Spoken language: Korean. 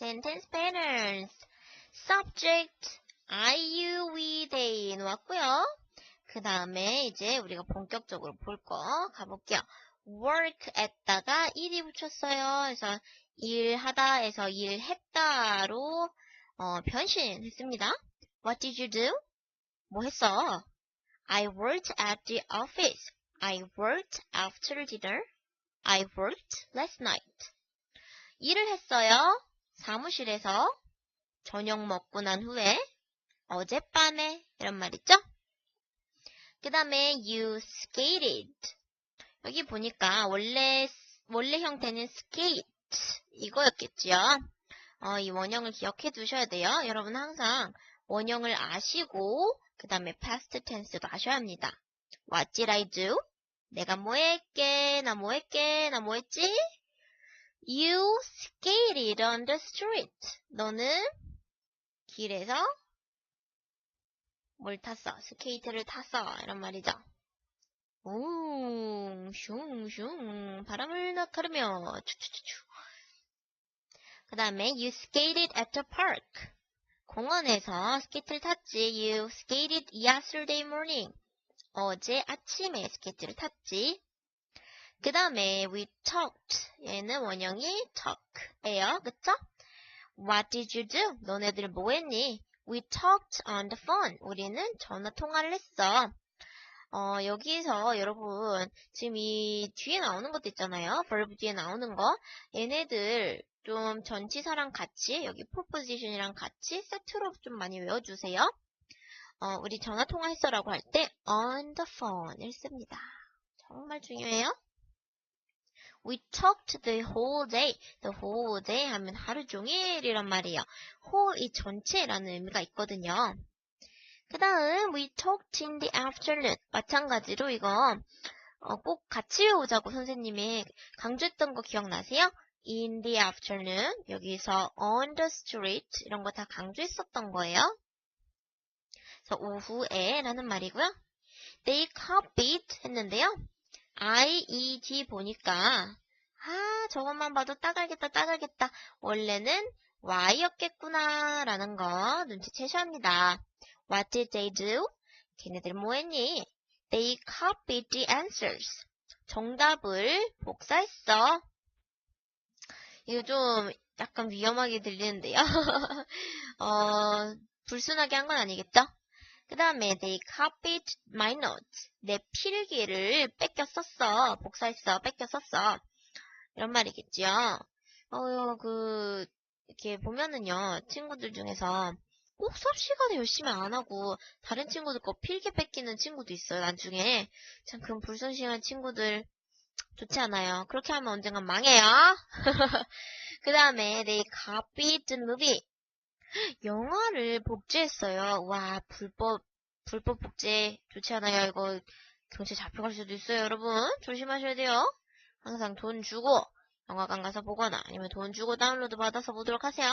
sentence patterns. subject, I, you, we, they 놓았고요. 그 다음에 이제 우리가 본격적으로 볼 거 가볼게요. work 했다가 일이 붙였어요. 그래서 일하다에서 일했다로 어, 변신했습니다. What did you do? 뭐 했어? I worked at the office. I worked after dinner. I worked last night. 일을 했어요. 사무실에서 저녁 먹고 난 후에 어젯밤에 이런 말 있죠? 그 다음에 you skated. 여기 보니까 원래 원래 형태는 skate 이거였겠지요. 어, 이 원형을 기억해 두셔야 돼요. 여러분 항상 원형을 아시고 그 다음에 past tense도 아셔야 합니다. What did I do? 내가 뭐 했게? 나 뭐 했게? 나 뭐 했지? You skated on the street. 너는 길에서 뭘 탔어? 스케이트를 탔어. 이런 말이죠. 오, 슝슝. 바람을 나카르며. 추추추추. 그 다음에 you skated at the park. 공원에서 스케이트를 탔지. You skated yesterday morning. 어제 아침에 스케이트를 탔지. 그 다음에 we talked. 얘는 원형이 talk예요. 그쵸? What did you do? 너네들 뭐 했니? We talked on the phone. 우리는 전화 통화를 했어. 어, 여기서 여러분, 지금 이 뒤에 나오는 것도 있잖아요. verb 뒤에 나오는 거. 얘네들 좀 전치사랑 같이, 여기 proposition이랑 같이 세트로 좀 많이 외워주세요. 어, 우리 전화 통화했어라고 할 때 on the phone을 씁니다. 정말 중요해요. We talked the whole day. The whole day 하면 하루 종일이란 말이에요. whole 이 전체라는 의미가 있거든요. 그 다음 we talked in the afternoon. 마찬가지로 이거 어, 꼭 같이 외우자고 선생님이 강조했던 거 기억나세요? In the afternoon. 여기서 on the street 이런 거 다 강조했었던 거예요. 그래서 오후에 라는 말이고요. They copied 했는데요. I, E, D 보니까 아 저것만 봐도 따갈겠다 따갈겠다 원래는 Y였겠구나 라는 거 눈치채셔야 합니다. What did they do? 걔네들 뭐 했니? They copied the answers. 정답을 복사했어. 이거 좀 약간 위험하게 들리는데요. 어, 불순하게 한 건 아니겠죠? 그 다음에 they copied my notes. 내 필기를 뺏겨 썼어. 복사했어. 뺏겨 썼어. 이런 말이겠지요. 어, 그, 이렇게 보면은요, 친구들 중에서 꼭 수업 시간에 열심히 안 하고 다른 친구들 거 필기 뺏기는 친구도 있어요, 나중에. 참, 그런 불순실한 친구들 좋지 않아요. 그렇게 하면 언젠간 망해요. 그 다음에 they copied the movie. 영화를 복제했어요. 와, 불법, 불법 복제 좋지 않아요. 이거 경찰 잡혀갈 수도 있어요, 여러분. 조심하셔야 돼요. 항상 돈 주고 영화관 가서 보거나 아니면 돈 주고 다운로드 받아서 보도록 하세요.